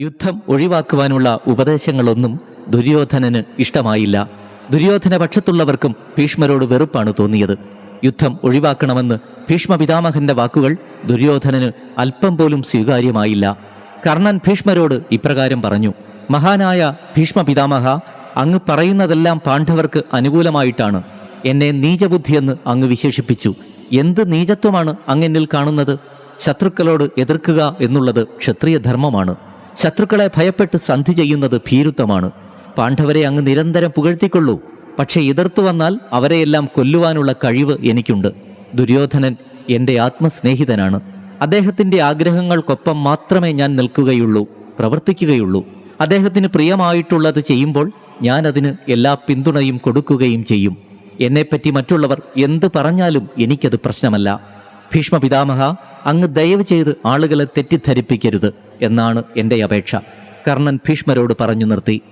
യുദ്ധം ഒഴിവാക്കുവാനുള്ള ഉപദേശങ്ങളൊന്നും ദുര്യോധനന് ഇഷ്ടമായില്ല. ദുര്യോധന പക്ഷത്തുള്ളവർക്കും ഭീഷ്മരോട് വെറുപ്പാണ് തോന്നിയത്. യുദ്ധം ഒഴിവാക്കണമെന്ന് ഭീഷ്മ പിതാമഹന്റെ വാക്കുകൾ ദുര്യോധനന് അല്പം പോലും സ്വീകാര്യമായില്ല. കർണൻ ഭീഷ്മരോട് ഇപ്രകാരം പറഞ്ഞു മഹാനായ ഭീഷ്മ പിതാമഹ അങ്ങ് പറയുന്നതെല്ലാം പാണ്ഡവർക്ക് അനുകൂലമായിട്ടാണ്. എന്നെ നീചബുദ്ധിയെന്ന് അങ്ങ് വിശേഷിപ്പിച്ചു. എന്ത് നീചത്വമാണ് അങ്ങെന്നിൽ കാണുന്നത്? ശത്രുക്കളോട് എതിർക്കുക എന്നുള്ളത് ക്ഷത്രിയ ധർമ്മമാണ് ശത്രുക്കളെ ഭയപ്പെട്ട് സന്ധി ചെയ്യുന്നത് ഭീരുത്വമാണ്. പാണ്ഡവരെ അങ്ങ് നിരന്തരം പുകഴ്ത്തിക്കൊള്ളൂ. പക്ഷേ എതിർത്തു വന്നാൽ അവരെയെല്ലാം കൊല്ലുവാനുള്ള കഴിവ് എനിക്കുണ്ട്. ദുര്യോധനൻ എന്റെ ആത്മസ്നേഹിതനാണ്. അദ്ദേഹത്തിന്റെ ആഗ്രഹങ്ങൾക്കൊപ്പം മാത്രമേ ഞാൻ നിൽക്കുകയുള്ളൂ പ്രവർത്തിക്കുകയുള്ളൂ. അദ്ദേഹത്തിന് പ്രിയമായിട്ടുള്ളത് ചെയ്യുമ്പോൾ ഞാൻ അതിന് എല്ലാ പിന്തുണയും കൊടുക്കുകയും ചെയ്യും. എന്നെപ്പറ്റി മറ്റുള്ളവർ എന്ത് പറഞ്ഞാലും എനിക്കത് പ്രശ്നമല്ല. ഭീഷ്മ പിതാമഹ അങ്ങ് ദയവ് ചെയ്ത് ആളുകളെ തെറ്റിദ്ധരിപ്പിക്കരുത് എന്നാണ് എന്റെ അപേക്ഷ. കർണൻ ഭീഷ്മരോട് പറഞ്ഞു നിർത്തി.